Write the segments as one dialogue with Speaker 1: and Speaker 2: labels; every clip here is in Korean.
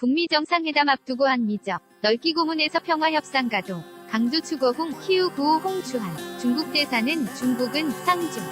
Speaker 1: 북미 정상회담 앞두고 한미적 넓기 고문에서 평화 협상 가동. 강조 추거홍, 키우 구호 홍주한. 중국 대사는 중국은 상중.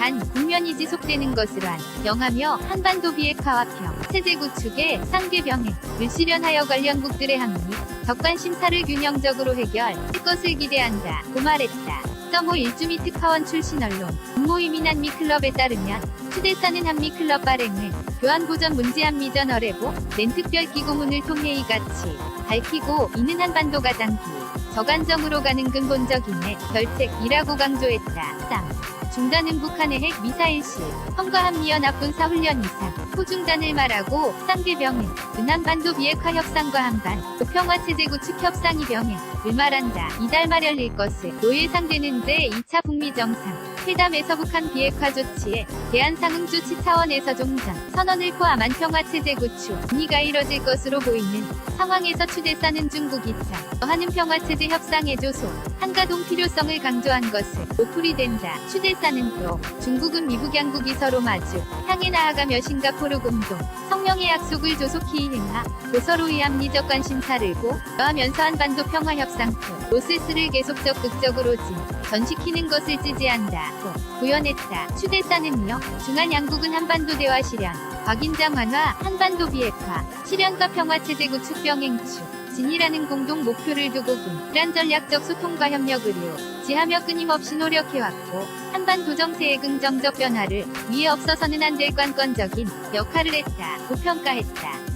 Speaker 1: 단 국면이 지속되는 것으로 한 영하며 한반도 비핵화와 평 체제 구축에 상계 병행 을 실현하여 관련국들의 합리 덕관 심사를 균형적으로 해결할 것을 기대한다 고 말했다. 서모 일주미 특파원 출신 언론 모임인 한미 클럽에 따르면 추대사는 한미 클럽 발행을 교환보전 문제 한미전 어레보 렌특별 기고문을 통해 이같이 밝히고 이는 한반도가 장기 저간정으로 가는 근본적인의 결책이라고 강조했다. 쌍. 중단은 북한의 핵 미사일실, 험과 한미연합군사 훈련 이상, 포중단을 말하고 쌍계병행, 은한반도 비핵화 협상과 한반, 평화 체제 구축 협상이 병행을 말한다. 이달 말 열릴 것을 노예상되는 제2차 북미 정상. 회담에서 북한 비핵화 조치에 대한 상응 조치 차원에서 종전 선언을 포함한 평화체제 구축 논의가 이뤄질 것으로 보이는 상황에서 추대사는 중국 2차 하는 평화체제 협상의 조소 한가동 필요성을 강조한 것을 오풀이 된다. 추대사는 또 중국은 미국 양국이 서로 마주 향해 나아가며 싱가포르 공동 성명의 약속을 조속히 이행하 고서로의 합리적 관심사를 고하면서 한반도 평화 협상 표 로세스를 계속 적극적으로 진 전시키는 것을 지지한다 고 구현했다. 추대사는요. 중한 양국은 한반도 대화 실현, 곽인장 완화, 한반도 비핵화, 실현과 평화체제 구축 병행추, 진이라는 공동 목표를 두고 긴밀한 전략적 소통과 협력으로 지하며 끊임없이 노력해왔고 한반도 정세의 긍정적 변화를 위해 없어서는 안 될 관건적인 역할을 했다. 고 평가했다.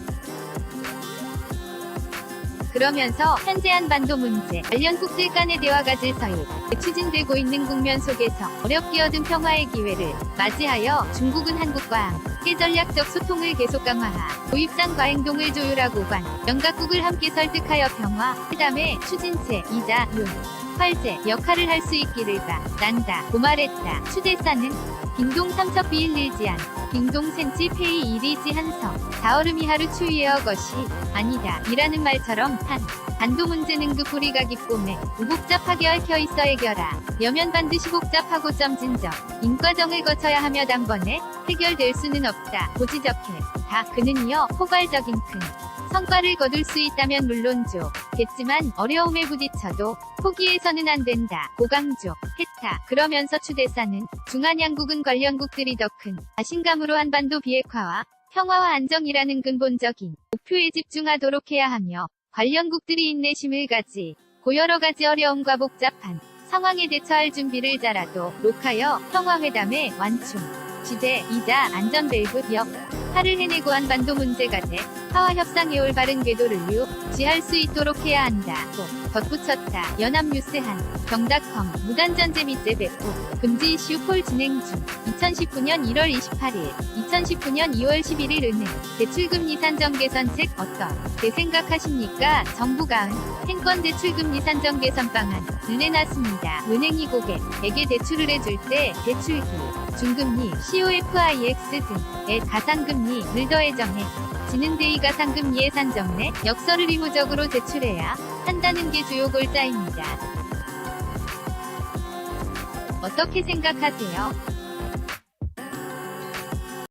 Speaker 1: 그러면서 현재 한반도 문제 관련 국들 간의 대화가 질서히 추진되고 있는 국면 속에서 어렵게 얻은 평화의 기회를 맞이하여 중국은 한국과 함께 전략적 소통을 계속 강화하 고입장과 행동을 조율하고 관 영각국을 함께 설득하여 평화 회담의 추진체 이자 윤 활제 역할을 할 수 있기를 바란다 고 말했다. 추대사는 빙동 삼척 비일일지안 빙동 센치 페이 이리지 한성. 다얼음이 하루 추위에어 것이 아니다. 이라는 말처럼 한 반도 문제는 그 뿌리가 깊고매 무복잡하게 얽혀 있어 해결하. 여면 반드시 복잡하고 점진적 인과정을 거쳐야 하며 단번에 해결될 수는 없다. 고지적해. 다 그는요 포괄적인 큰 성과를 거둘 수 있다면 물론 좋겠지만 어려움에 부딪혀도 포기해서는 안 된다. 고강조 했다. 그러면서 추대사는 중한 양국은 관련국들이 더 큰 자신감으로 한반도 비핵화와 평화와 안정이라는 근본적인 목표에 집중하도록 해야 하며 관련국들이 인내심을 가지 고 여러 가지 어려움과 복잡한 상황에 대처할 준비를 잘하도 녹하여 평화회담의 완충 지대 이자 안전벨브 역 화를 해내고 한반도 문제가 돼. 화와 협상에 올바른 궤도를 유지할 수 있도록 해야 한다고 덧붙였다. 연합뉴스 한 경닷컴 무단전제 밑제 배포 금지 이슈 폴 진행 중 2019년 1월 28일 2019년 2월 11일 은행 대출금리 산정 개선책 어떻게 생각하십니까? 정부가 은 행권 대출금리 산정 개선 방안을 내놨습니다. 은행이 고객에게 대출을 해줄 때 대출기 중금리, COFIX 등의 가상금리를 더해 정해 지는 대의 가상금리의 산정 내 역서를 의무적으로 제출해야 한다는 게 주요 골자입니다. 어떻게 생각하세요?